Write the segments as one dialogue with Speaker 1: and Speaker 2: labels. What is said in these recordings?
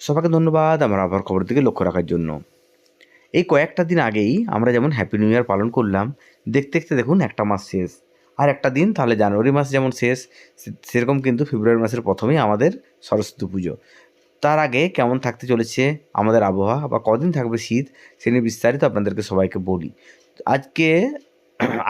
Speaker 1: সবাইকে ধন্যবাদ আমার আবার খবর দিকে লক্ষ্য রাখার জন্য। এই কয়েকটা দিন আগেই আমরা যেমন হ্যাপি নিউ ইয়ার পালন করলাম, দেখতে দেখতে দেখুন একটা মাস শেষ। আর একটা দিন, তাহলে জানুয়ারি মাস যেমন শেষ সেরকম কিন্তু ফেব্রুয়ারি মাসের প্রথমেই আমাদের সরস্বতী পুজো। তার আগে কেমন থাকতে চলেছে আমাদের আবহাওয়া বা কদিন থাকবে শীত, সে নিয়ে বিস্তারিত আপনাদেরকে সবাইকে বলি। আজকে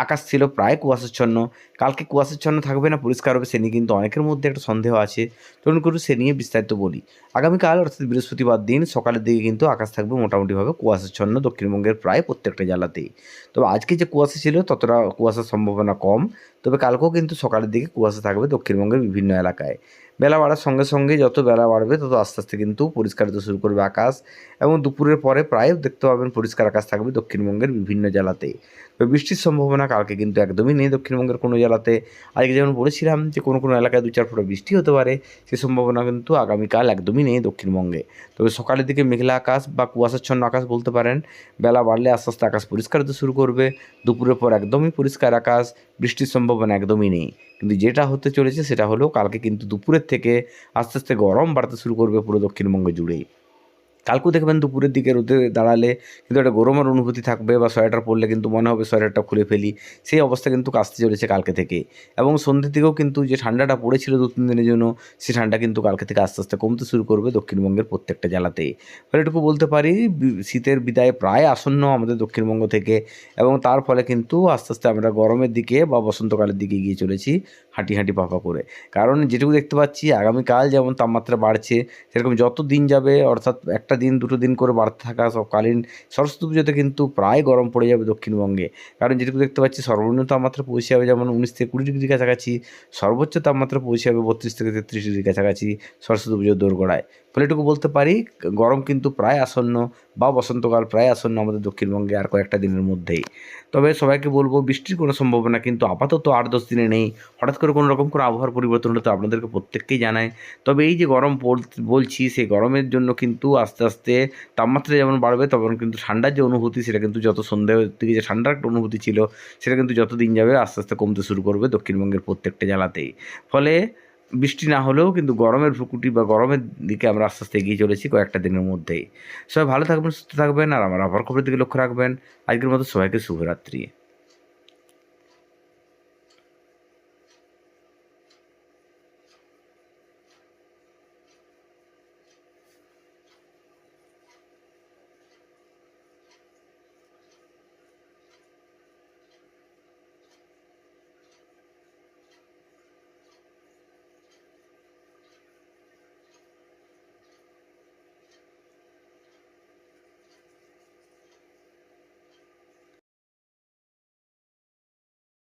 Speaker 1: আকাশ ছিল প্রায় কুয়াশাচ্ছন্ন। কালকে কুয়াশাচ্ছন্ন থাকবে না, পরিষ্কার হবে সে নিয়ে কিন্তু অনেকের মধ্যে একটা সন্দেহ আছে। চলুন করুন সে নিয়ে বিস্তারিত বলি। আগামীকাল, অর্থাৎ বৃহস্পতিবার দিন, সকালের দিকে কিন্তু আকাশ থাকবে মোটামুটিভাবে কুয়াশাচ্ছন্ন, দক্ষিণবঙ্গের প্রায় প্রত্যেকটা জেলাতেই তবে আজকে যে কুয়াশা ছিল, ততটা কুয়াশার সম্ভাবনা কম। তবে কালকেও কিন্তু সকালের দিকে কুয়াশা থাকবে দক্ষিণবঙ্গের বিভিন্ন এলাকায়। বেলা বাড়ার সঙ্গে সঙ্গে যত বেলা বাড়বে, তত আস্তে আস্তে কিন্তু পরিষ্কার হতে শুরু করবে আকাশ। এবং দুপুরের পরে প্রায় দেখতে পাবেন পরিষ্কার আকাশ থাকবে দক্ষিণবঙ্গের বিভিন্ন জেলাতে। তবে বৃষ্টির সম্ভাবনা কালকে কিন্তু একদমই নেই দক্ষিণবঙ্গের কোনো জেলাতে। আজকে যেমন বলেছিলাম যে কোনো কোনো এলাকায় দু চার ফোঁটা বৃষ্টি হতে পারে, সে সম্ভাবনা কিন্তু আগামীকাল একদমই নেই দক্ষিণবঙ্গে। তবে সকালের দিকে মেঘলা আকাশ বা কুয়াশাচ্ছন্ন আকাশ বলতে পারেন। বেলা বাড়লে আস্তে আস্তে আকাশ পরিষ্কার হতে শুরু করবে। দুপুরের পর একদমই পরিষ্কার আকাশ, বৃষ্টির সম্ভাবনা একদমই নেই। কিন্তু যেটা হতে চলেছে সেটা হলো কালকে কিন্তু দুপুরের থেকে আস্তে আস্তে গরম বাড়তে শুরু করবে পুরো দক্ষিণবঙ্গ জুড়েই। কালকেও দেখবেন দুপুরের দিকে রোদে দাঁড়ালে কিন্তু একটা গরমের অনুভূতি থাকবে বা সোয়েটার পরলে কিন্তু মনে হবে সোয়েটারটা খুলে ফেলি। সেই অবস্থা কিন্তু আসতে চলেছে কালকে থেকে। এবং সন্ধ্যের দিকেও কিন্তু যে ঠান্ডাটা পড়েছিল দু তিন দিনের জন্য সেই ঠান্ডা কিন্তু কালকে থেকে আস্তে আস্তে কমতে শুরু করবে দক্ষিণবঙ্গের প্রত্যেকটা জেলাতেই ফলে এটুকু বলতে পারি শীতের বিদায় প্রায় আসন্ন আমাদের দক্ষিণবঙ্গ থেকে এবং তার ফলে কিন্তু আস্তে আস্তে আমরা গরমের দিকে বা বসন্তকালের দিকে গিয়ে চলেছি হাঁটি হাঁটি পাকা করে। কারণ যেটুকু দেখতে পাচ্ছি, আগামীকাল যেমন তাপমাত্রা বাড়ছে, সেরকম যত দিন যাবে, অর্থাৎ একটা দিন, দুটো দিন করে বাড়তে থাকা সবকালীন সরস্বতী পুজোতে কিন্তু প্রায় গরম পড়ে যাবে দক্ষিণবঙ্গে। কারণ যেটুকু দেখতে পাচ্ছি, সর্বনিম্ন তাপমাত্রা পৌঁছে যাবে যেমন উনিশ থেকে কুড়ি ডিগ্রি কাছাকাছি, সর্বোচ্চ তাপমাত্রা পৌঁছে যাবে বত্রিশ থেকে তেত্রিশ ডিগ্রি কাছাকাছি সরস্বতী পুজোর দোরগোড়ায়। ফলে এটুকু বলতে পারি, গরম কিন্তু প্রায় আসন্ন বা বসন্তকাল প্রায় আসন্ন আমাদের দক্ষিণবঙ্গে আর কয়েকটা দিনের মধ্যেই। তবে সবাইকে বলব, বৃষ্টির কোনো সম্ভাবনা কিন্তু আপাতত আট দশ দিনে নেই। হঠাৎ করে কোনো রকম করে আবহাওয়ার পরিবর্তন হলে তো আপনাদেরকে প্রত্যেককেই জানায় তবে এই যে গরম বলছি, সেই গরমের জন্য কিন্তু আস্তে আস্তে তাপমাত্রা যেমন বাড়বে, তখন কিন্তু ঠান্ডার যে অনুভূতি, সেটা কিন্তু যত সন্ধ্যের দিকে যে ঠান্ডার একটা অনুভূতি ছিল, সেটা কিন্তু যত দিন যাবে আস্তে আস্তে কমতে শুরু করবে দক্ষিণবঙ্গের প্রত্যেকটা জেলাতেই। ফলে বৃষ্টি না হলেও কিন্তু গরমের প্রকৃতি বা গরমের দিকে আমরা আস্তে আস্তে এগিয়ে চলেছি কয়েকটা দিনের মধ্যেই। সবাই ভালো থাকবেন, সুস্থ থাকবেন, আর আমার আবার খবরের দিকে লক্ষ্য রাখবেন। আজকের মতো সবাইকে শুভরাত্রি।